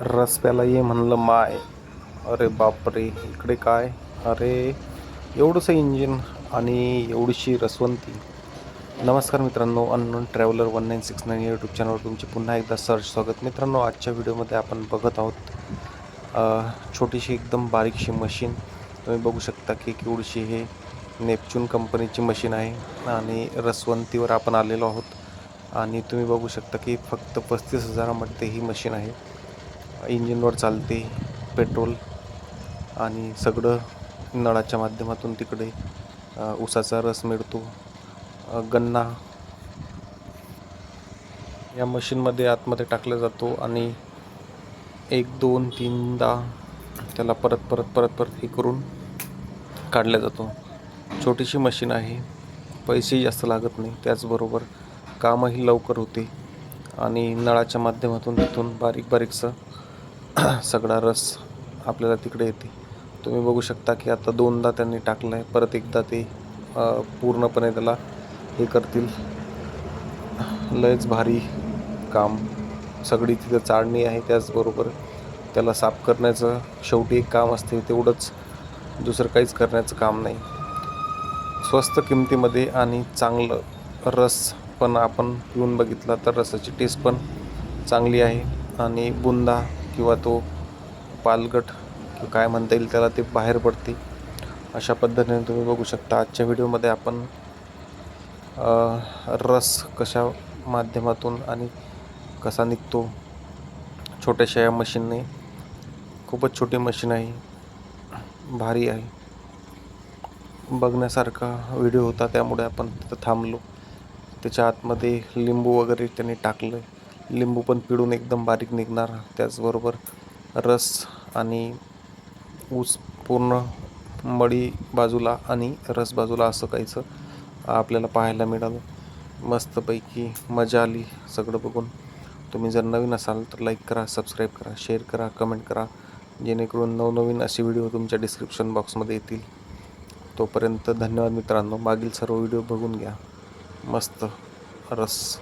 रस ये म्हणलं माय. अरे बापरे इकडे काय? अरे एवढंसं इंजिन आणि एवढीशी रसवंती. नमस्कार मित्रांनो unknown traveller one nine six nine YouTube चॅनलवर तुमचे पुन्हा एकदा सर्च स्वागत. मित्रांनो आजच्या व्हिडिओमध्ये आपण बघत आहोत छोटीशी एकदम बारीकशी मशीन तुम्ही बघू शकता की केवढीशी हे नेपच्यून कंपनीची मशीन आहे आणि रसवंतीवर आपण आलेलो आहोत. आणि तुम्ही बघू शकता की फक्त पस्तीस हजारामध्ये ही मशीन आहे. इंजिनवर चालते पेट्रोल आणि सगळं नळाच्या माध्यमातून तिकडे ऊसाचा रस मिळतो. गन्ना या मशीनमध्ये आतमध्ये टाकला जातो आणि एक दोन तीनदा त्याला परत परत परत परत हे करून काढला जातो. छोटीशी मशीन आहे पैसेही जास्त लागत नाही त्याचबरोबर कामही लवकर होते आणि नळाच्या माध्यमातून तिथून बारीक बारीकसं सगळा रस आपल्याला तिकडे येते. तुम्ही बघू शकता की आता दोनदा त्यांनी टाकलं आहे. परत एकदा ते पूर्णपणे त्याला हे करतील. लयच भारी काम. सगळी तिथं चाळणी आहे. त्याचबरोबर त्याला साफ करण्याचं शेवटी एक काम असते. तेवढंच दुसरं काहीच करण्याचं काम नाही. स्वस्त किमतीमध्ये आणि चांगलं रस पण आपण पिऊन बघितला तर रसाची टेस्ट पण चांगली आहे. आणि बुंदा किंवा तो पालगट काय म्हणता येईल त्याला ते बाहेर पडते. अशा पद्धतीने तुम्ही बघू शकता. आजच्या व्हिडिओमध्ये आपण रस कशा माध्यमातून आणि कसा निघतो? छोट्याशा या मशीनने खूपच छोटी मशीन आहे. भारी आहे. बघण्यासारखा व्हिडिओ होता त्यामुळे आपण तिथं थांबलो. त्याच्या आतमध्ये लिंबू वगैरे त्यांनी टाकलं लिंबू पण पिळून एकदम बारीक निघणार. त्याचबरोबर रस आणि ऊस पूर्ण मळी बाजूला आणि रस बाजूला असं काहीचं आपल्याला पाहायला मिळालं. मस्तपैकी मजा आली सगळं बघून. तुम्ही जर नवीन असाल तर लाईक करा सबस्क्राईब करा शेअर करा कमेंट करा. जेणेकरून नवनवीन असे व्हिडिओ तुमच्या डिस्क्रिप्शन बॉक्समध्ये येतील. तोपर्यंत धन्यवाद मित्रांनो. मागील सर्व व्हिडिओ बघून घ्या. मस्त रस.